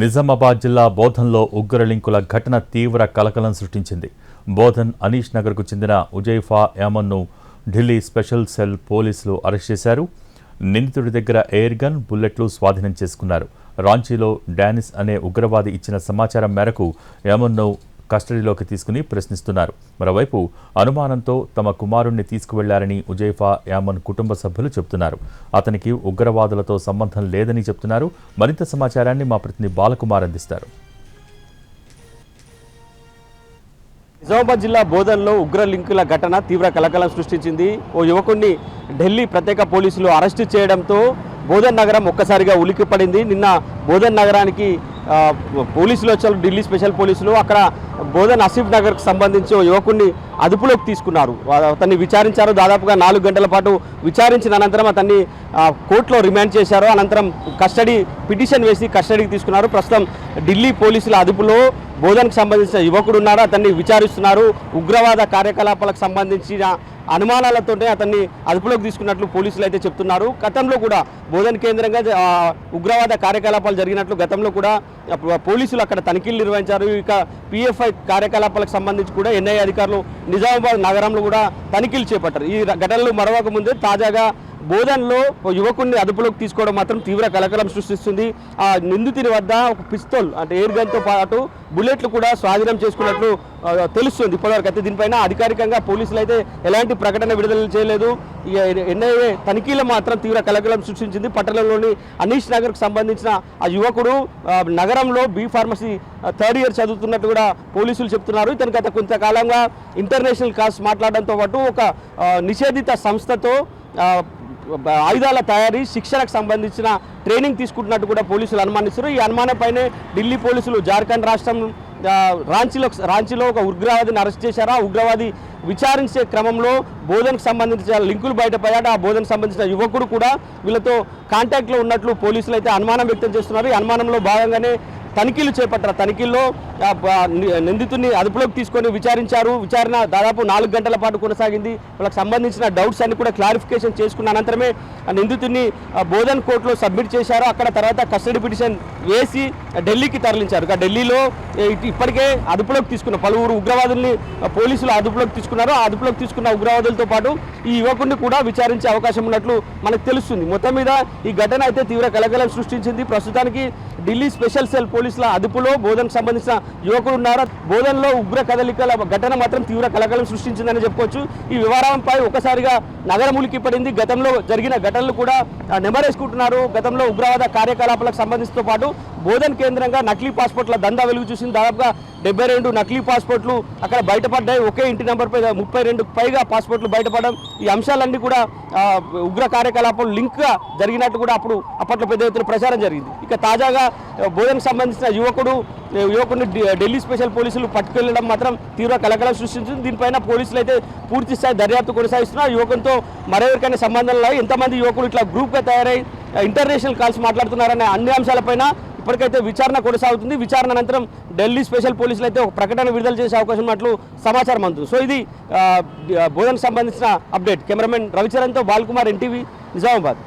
నిజామాబాద్ జిల్లా బోధన్లో ఉగ్రలింకుల ఘటన తీవ్ర కలకలం సృష్టించింది. బోధన్ అనీష్ నగర్కు చెందిన ఉజైఫా యామన్ను ఢిల్లీ స్పెషల్ సెల్ పోలీసులు అరెస్ట్ చేశారు. నిందితుడి దగ్గర ఎయిర్ గన్ బుల్లెట్లు స్వాధీనం చేసుకున్నారు. రాంచీలో డానిస్ అనే ఉగ్రవాది ఇచ్చిన సమాచారం మేరకు యామన్ను కస్టడీలోకి తీసుకుని ప్రశ్నిస్తున్నారు. మరోవైపు అనుమానంతో తమ కుమారుణ్ణి తీసుకువెళ్ళారని ఉజైఫా యామన్ కుటుంబ సభ్యులు చెబుతున్నారు. అతనికి ఉగ్రవాదులతో సంబంధం లేదని చెప్తున్నారు మరింత సమాచారాన్ని మా ప్రతినిధి బాలకుమార్ అందిస్తారు. నిజామాబాద్ జిల్లా బోధన్లో ఉగ్ర లింకుల ఘటన తీవ్ర కలకలం సృష్టించింది. ఓ యువకుడిని ఢిల్లీ ప్రత్యేక పోలీసులు అరెస్టు చేయడంతో బోధన్ నగరం ఒక్కసారిగా ఉలిక్కిపడింది. నిన్న బోధన్ నగరానికి పోలీసులు వచ్చారు ఢిల్లీ స్పెషల్ పోలీసులు. అక్కడ బోధన్ అసీఫ్ నగర్కి సంబంధించి ఓ యువకుడిని అదుపులోకి తీసుకున్నారు. అతన్ని విచారించారు. దాదాపుగా నాలుగు గంటల పాటు విచారించిన అనంతరం అతన్ని కోర్టులో రిమాండ్ చేశారు. అనంతరం కస్టడీ పిటిషన్ వేసి కస్టడీకి తీసుకున్నారు. ప్రస్తుతం ఢిల్లీ పోలీసుల అదుపులో బోధనకు సంబంధించిన యువకుడు ఉన్నారు అతన్ని విచారిస్తున్నారు. ఉగ్రవాద కార్యకలాపాలకు సంబంధించిన అనుమానాలతోనే అతన్ని అదుపులోకి తీసుకున్నట్లు పోలీసులు అయితే చెప్తున్నారు. గతంలో కూడా బోధన కేంద్రంగా ఉగ్రవాద కార్యకలాపాలు జరిగినట్లు గతంలో కూడా పోలీసులు అక్కడ తనిఖీలు నిర్వహించారు. ఇక పిఎఫ్ఐ కార్యకలాపాలకు సంబంధించి కూడా ఎన్ఐఏ అధికారులు నిజామాబాద్ నగరంలో కూడా తనిఖీలు చేపట్టారు. ఈ ఘటనలు మరవక ముందే తాజాగా బోధనలో యువకుడిని అదుపులోకి తీసుకోవడం మాత్రం తీవ్ర కలకలం సృష్టిస్తుంది. ఆ నిందితుని వద్ద ఒక పిస్తోల్ అంటే ఎయిర్ గన్తో పాటు బుల్లెట్లు కూడా స్వాధీనం చేసుకున్నట్లు తెలుస్తుంది ఇప్పటివరకు. అయితే దీనిపైన అధికారికంగా పోలీసులు అయితే ఎలాంటి ప్రకటన విడుదల చేయలేదు. ఇక ఎన్ఐఏ తనిఖీలు మాత్రం తీవ్ర కలకలం సృష్టించింది. పట్టణంలోని అనీష్ నగర్కు సంబంధించిన ఆ యువకుడు నగరంలో బీ ఫార్మసీ థర్డ్ ఇయర్ చదువుతున్నట్టు కూడా పోలీసులు చెప్తున్నారు. ఇతను గత కొంతకాలంగా ఇంటర్నేషనల్ కాల్స్ మాట్లాడడంతో పాటు ఒక నిషేధిత సంస్థతో ఆయుధాల తయారీ శిక్షణకు సంబంధించిన ట్రైనింగ్ తీసుకుంటున్నట్టు కూడా పోలీసులు అనుమానిస్తారు ఈ అనుమానంపైనే ఢిల్లీ పోలీసులు జార్ఖండ్ రాష్ట్రం రాంచీలో రాంచీలో ఒక ఉగ్రవాదిని అరెస్ట్ చేశారు. ఆ ఉగ్రవాది విచారించే క్రమంలో బోధనకు సంబంధించిన లింకులు బయటపడ్డాడు. ఆ బోధనకు సంబంధించిన యువకుడు కూడా వీళ్ళతో కాంటాక్ట్లో ఉన్నట్లు పోలీసులు అయితే అనుమానం వ్యక్తం చేస్తున్నారు. ఈ అనుమానంలో భాగంగానే తనిఖీలు చేపట్టారు తనిఖీల్లో నిందితుడిని అదుపులోకి తీసుకొని విచారించారు. విచారణ దాదాపు నాలుగు గంటల పాటు కొనసాగింది. వాళ్ళకి సంబంధించిన డౌట్స్ అన్ని కూడా క్లారిఫికేషన్ చేసుకున్న అనంతరమే ఆ నిందితుడిని బోధన్ కోర్టులో సబ్మిట్ చేశారు. అక్కడ తర్వాత కస్టడీ పిటిషన్ వేసి ఢిల్లీకి తరలించారు. ఢిల్లీలో ఇటు- ఇప్పటికే అదుపులోకి తీసుకున్న పలువురు ఉగ్రవాదుల్ని పోలీసులు అదుపులోకి తీసుకున్నారు. ఆ అదుపులోకి తీసుకున్న ఉగ్రవాదులతో పాటు ఈ యువకుడిని కూడా విచారించే అవకాశం ఉన్నట్లు మనకు తెలుస్తుంది. మొత్తం మీద ఈ ఘటన అయితే తీవ్ర కలకలం సృష్టించింది. ప్రస్తుతానికి ఢిల్లీ స్పెషల్ సెల్ పోలీసుల అదుపులో బోధనకు సంబంధించిన యువకుడు ఉన్నారు. బోధనలో ఉగ్ర కదలికల ఘటన మాత్రం తీవ్ర కలకలం సృష్టించిందని చెప్పుకోవచ్చు. ఈ వివరంపై ఒకసారిగా నగరములికి పడింది. గతంలో జరిగిన ఘటనలు కూడా నెమరేసుకుంటున్నారు. గతంలో ఉగ్రవాద కార్యకలాపాలకు సంబంధించితో పాటు బోధన్ కేంద్రంగా నకిలీ పాస్పోర్ట్ల దందా వెలుగు చూసింది. దాదాపుగా డెబ్బై రెండు నకిలీ పాస్పోర్ట్లు అక్కడ బయటపడ్డాయి. ఒకే ఇంటి నెంబర్ పై ముప్పై రెండు పైగా పాస్పోర్ట్లు బయటపడడం. ఈ అంశాలన్నీ కూడా ఉగ్ర కార్యకలాపాలు లింక్గా జరిగినట్టు కూడా అప్పుడు అప్పట్లో పెద్ద ఎత్తున ప్రచారం జరిగింది. ఇక తాజాగా బోధనకు సంబంధించిన యువకుడు యువకుడిని ఢిల్లీ స్పెషల్ పోలీసులు పట్టుకెళ్ళడం మాత్రం తీవ్ర కలకలం సృష్టించింది. దీనిపైన పోలీసులు అయితే పూర్తి స్థాయి దర్యాప్తు కొనసాగిస్తున్నారు. యువకునితో మరెవరికైనా సంబంధం లేదు? ఎంతమంది యువకులు ఇట్లా గ్రూప్గా తయారై ఇంటర్నేషనల్ కాల్స్ మాట్లాడుతున్నారనే అన్ని అంశాలపైన ఇప్పటికైతే విచారణ కొనసాగుతుంది. విచారణ అనంతరం ఢిల్లీ స్పెషల్ పోలీసులు అయితే ఒక ప్రకటన విడుదల చేసే అవకాశం ఉన్నట్లు సమాచారం అందుతుంది. సో ఇది బోధనకు సంబంధించిన అప్డేట్. కెమెరామెన్ రవిచరణ్తో బాల్కుమార్ ఎన్టీవీ నిజామాబాద్.